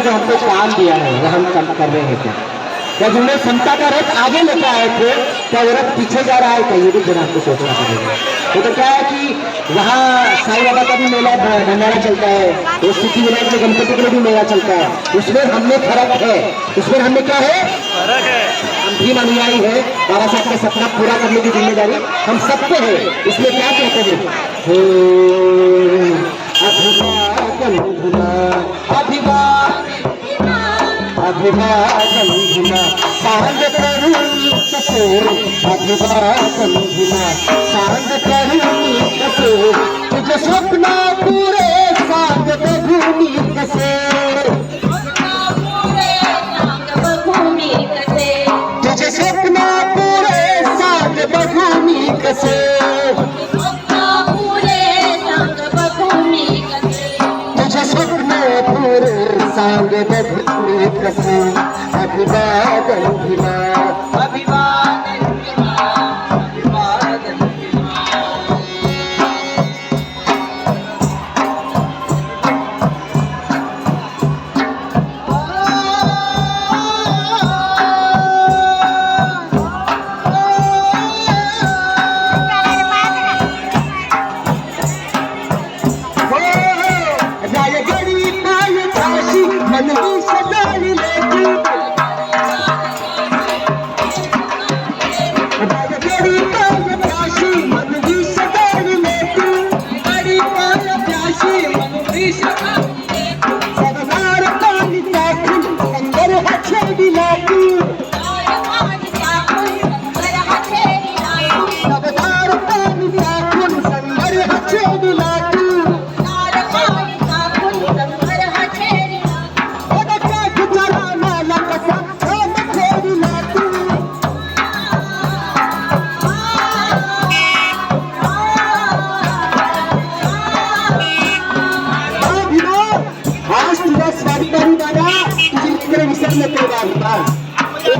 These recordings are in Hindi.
जो हमको काम दिया है वो हम काम कर रहे हैं क्या? क्या जिन्होंने समता का रथ आगे लेके आए थे क्या वो रथ पीछे जा रहा है क्या ये भी जरा आपको सोचना पड़ेगा। वो तो क्या है कि वहाँ साईं बाबा का भी मेला भंडारा चलता है वो सिद्धि विनायक में गणपति के लिए भी मेला चलता है। उसमें हमने फ़र्क है। उसमें हमने क्या है? फ़र्क है। हम भी अनुयायी है। बाबा साहब का सपना पूरा करने की ज़िम्मेदारी हम सब पे है। इसलिए क्या कहते हैं? I'm gonna go to the store, I'm gonna. కలిగినా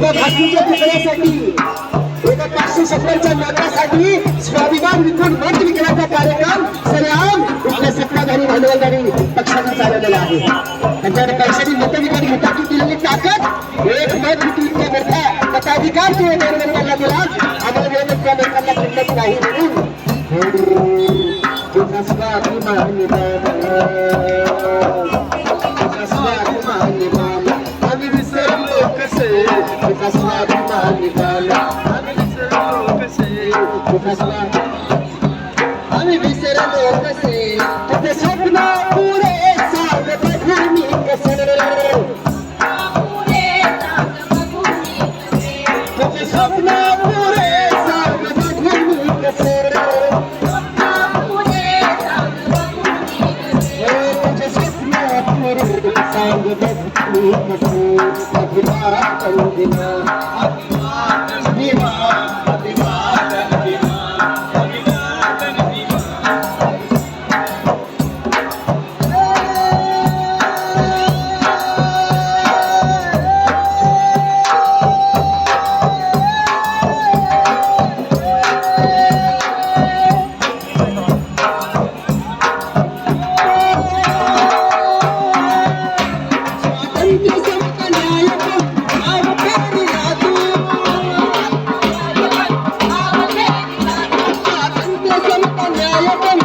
एका भाकरीच्या तुकड्यासाठी एका पाचशे शंभरच्या नोटासाठी स्वाभिमान विकून मत विकण्याचा कार्यक्रम सरेआम आपल्या सत्ताधारी भांडवलदारी पक्षानं चालवलेला आहे. त्यांच्याकडे पैशाची मतं विकत मताची दिलेली ताकद एक मत विकून मोठा मताधिकार तो त्यांना दिला. आम्हाला त्या लोकांना नाही म्हणून. तुझा स्वाभिमान तुझा स्वाभिमानी అభిమాన అభిమాన ন্যায়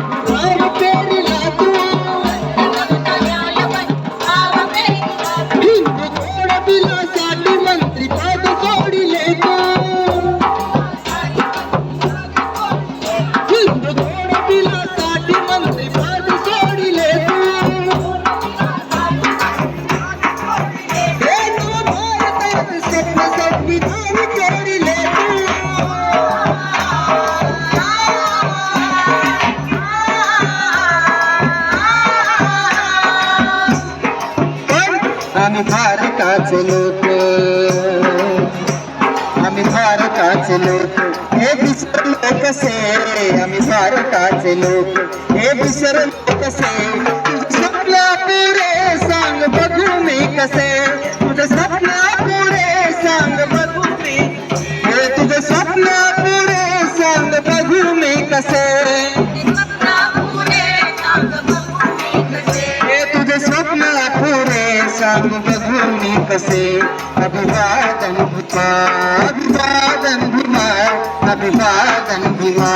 आम्ही भारताचे लोक. हे विसरलो कसे आम्ही भारताचे लोक. हे विसरलो कसे संपला पुरे सांग बघू मी कसे. मुख से अभिवादन भुता अभिवादन भुमा अभिवादन भुमा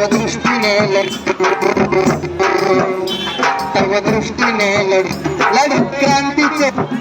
సర్వదృష్టినే సర్వదృష్టినే లడు క్రాంతి క్రాంతి